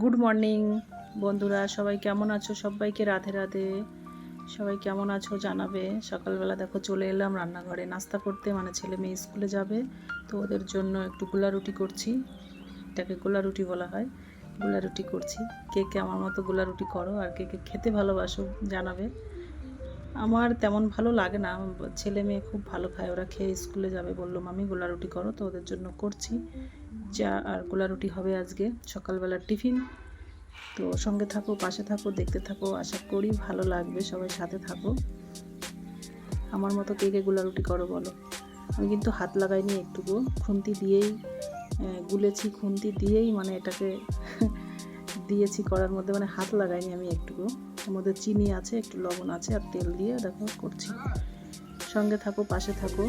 Good morning বন্ধুরা, সবাই কেমন আছো? সবাইকে রাধে রাধে। সবাই কেমন আছো জানাবে। সকালবেলা দেখো চলে এলাম রান্নাঘরে। নাস্তা করতে মানে ছেলে মেয়ে স্কুলে যাবে, তো ওদের জন্য একটু গোলা রুটি করছি। এটাকে গোলা রুটি বলা হয়। গোলা রুটি করছি। কে কে আমার মতো গোলা রুটি করো আর কে কে খেতে ভালোবাসো জানাবে। আমার তেমন ভালো লাগে না। ছেলে মেয়ে খুব ভালো খায়। ওরা খেয়ে স্কুলে যাবে বলল, মামি গোলা রুটি করো। তো ওদের জন্য করছি। চা আর গোলা রুটি হবে আজকে। সকালবেলার টিফিন। তো সঙ্গে থাকো, পাশে থাকো, দেখতে থাকো। আশা করি ভালো লাগবে, সবাই সাথে থাকো। আমার মতো কে কে গোলা রুটি করো বলো? আমি কিন্তু হাত লাগাইনি একটুকু। খুন্তি দিয়েই গুলেছি, খুন্তি দিয়েই মানে এটাকে দিয়েছি করার মধ্যে। মানে হাত লাগাইনি আমি একটুকু। এর মধ্যে চিনি আছে, একটু লবণ আছে আর তেল দিয়ে দেখো করছি। সঙ্গে থাকো, পাশে থাকো।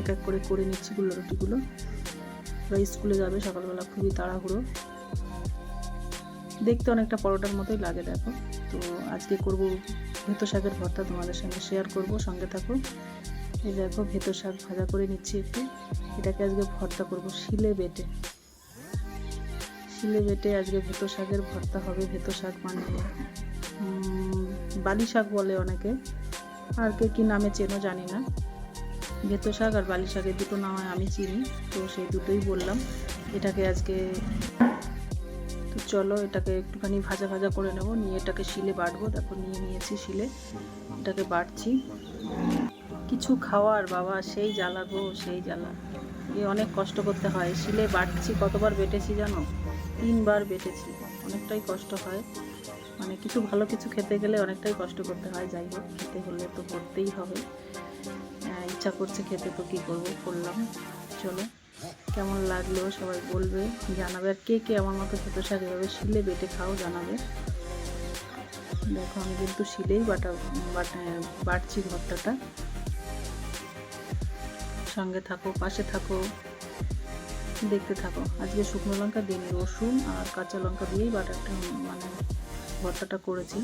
এক এক করে করে নিচ্ছি গুলো রুটিগুলো। ওরা স্কুলে যাবে, সকালবেলা খুবই তাড়াহুড়ো। দেখতে অনেকটা পরোটার মতোই লাগে দেখো। তো আজকে করব ভেতো শাকের ভর্তা, তোমাদের সঙ্গে শেয়ার করব, সঙ্গে থাকো। এই দেখো ভেতো শাক ভাজা করে নিচ্ছি একটু। এটাকে আজকে ভর্তা করব, শিলে বেটে। শিলে বেটে আজকে ভেতো শাকের ভর্তা হবে, ভেতো শাক মানে বালি শাক বলে অনেকে। আর কে কী নামে চেনো জানি না। ভেতো শাক আর বালি শাকের দুটো নাম আমি চিনি, তো সেই দুটোই বললাম। এটাকে আজকে তো চলো এটাকে একটুখানি ভাজা ভাজা করে নেব, নিয়ে এটাকে শিলে বাটবো। দেখো নিয়ে নিয়েছি শিলে, এটাকে বাটছি। কিছু খাওয়ার বাবা, সেই জ্বালা গো, সেই জ্বালা। এ অনেক কষ্ট করতে হয়। শিলে বাটছি, কতবার বেটেছি জানো? তিনবার বেটেছি। অনেকটাই কষ্ট হয়। মানে কিছু ভালো কিছু খেতে গেলে অনেকটাই কষ্ট করতে হয়। যাই হোক, খেতে হলে তো করতেই হবে। ইচ্ছা করছে খেতে, তো কী করব করলাম চলো, কেমন লাগল সবাই বলবে, জানাবে। আর কে কে আমার মতো ছোটো শাক এভাবে শিলে বেটে খাও জানাবে। দেখো, আমি কিন্তু শিলেই বাটা বাটা, বাটছি ভর্তাটা। সঙ্গে থাকো, পাশে থাকো, দেখতে থাকো। আজকে শুকনো লঙ্কা দিন রসুন আর কাঁচা লঙ্কা দিয়েই বাটারটা মানে ভর্তাটা করেছি।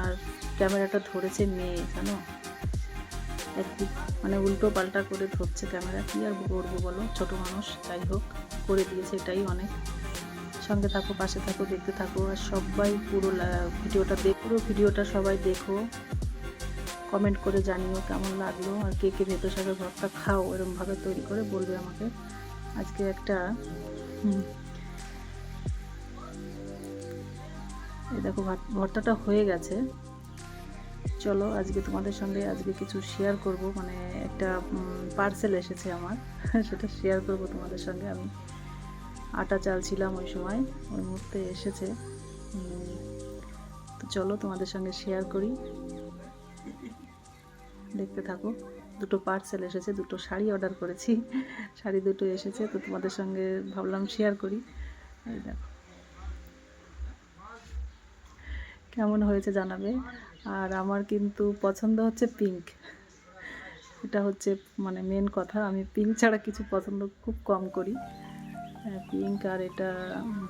আর ক্যামেরাটা ধরেছে মেয়ে, জানো? একদিক মানে উল্টো পাল্টা করে ধরছে ক্যামেরা। কি আর করব বলো? ছোট মানুষ, যাই হোক, করে দিয়েছে এটাই অনেক। সঙ্গে থাকো, পাশে থাকো, দেখতে থাকো, আর সবাই পুরো ভিডিওটা দেখ পুরো ভিডিওটা সবাই দেখো। কমেন্ট করে জানিও কেমন লাগল, আর কে কে ভেতর শাকের ভর্তা খাও, এরমভাবে তৈরি করে বলবে আমাকে। আজকে একটা এই দেখো ভর্তাটা হয়ে গেছে। চলো, আজকে তোমাদের সঙ্গে আজকে কিছু শেয়ার করব। মানে একটা পার্সেল এসেছে আমার, সেটা শেয়ার করব তোমাদের সঙ্গে আমি। আটা চাল ছিলাম ওই সময়, ওই মুহূর্তে এসেছে। তো চলো তোমাদের সঙ্গে শেয়ার করি। দেখতে থাকো, দুটো পার্সেল এসেছে, দুটো শাড়ি অর্ডার করেছি। শাড়ি দুটো এসেছে, তো তোমাদের সঙ্গে ভাবলাম শেয়ার করি। এই দেখো। কেমন হয়েছে জানাবে? আর আমার কিন্তু পছন্দ হচ্ছে পিঙ্ক এটা হচ্ছে মানে মেন কথা। আমি পিঙ্ক ছাড়া কিছু পছন্দ খুব কম করি। পিঙ্ক আর এটা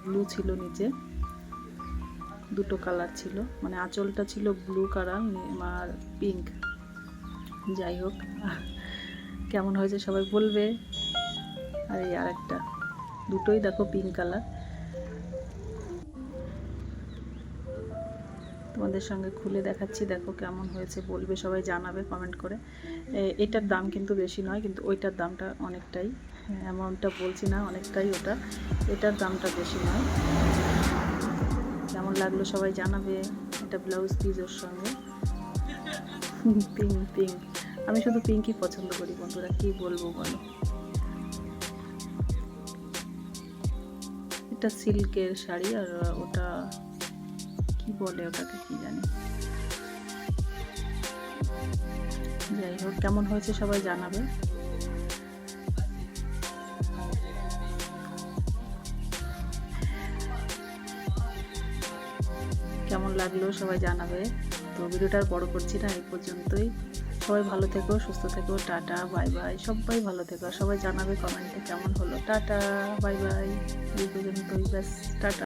ব্লু ছিল নিচে। দুটো কালার ছিল। মানে আঁচলটা ছিল ব্লু কালার আর পিঙ্ক যাই হোক, কেমন হয়েছে সবাই বলবে। আর এই আর একটা দুটোই দেখো পিঙ্ক কালার তোমাদের সঙ্গে খুলে দেখাচ্ছি, দেখো কেমন হয়েছে, বলবে, সবাই জানাবে কমেন্ট করে। এটার দাম কিন্তু বেশি নয়, কিন্তু ওইটার দামটা অনেকটাই অ্যামাউন্টটা বলছি না, অনেকটাই ওটা। এটার দামটা বেশি নয়। কেমন লাগল সবাই জানাবে, এটা ব্লাউজ পিস ওর সঙ্গে। পিঙ্ক পিঙ্ক আমি শুধু পিঙ্কই পছন্দ করি বন্ধুরা, কী বলব বলো। এটা সিল্কের শাড়ি আর ওটা কি বলে ওটাকে কি জানি। যাই হোক, কেমন হয়েছে সবাই জানাবে। কেমন লাগল সবাই জানাবে। তো ভিডিওটা বড় করছি না, এই পর্যন্তই। সবাই ভালো থেকো, সুস্থ থেকো, টাটা, বাই বাই। সবাই ভালো থেকো সবাই জানাবে কমেন্টে কেমন হলো। Tata, bye bye. এই পর্যন্তই, ব্যাস, টাটা।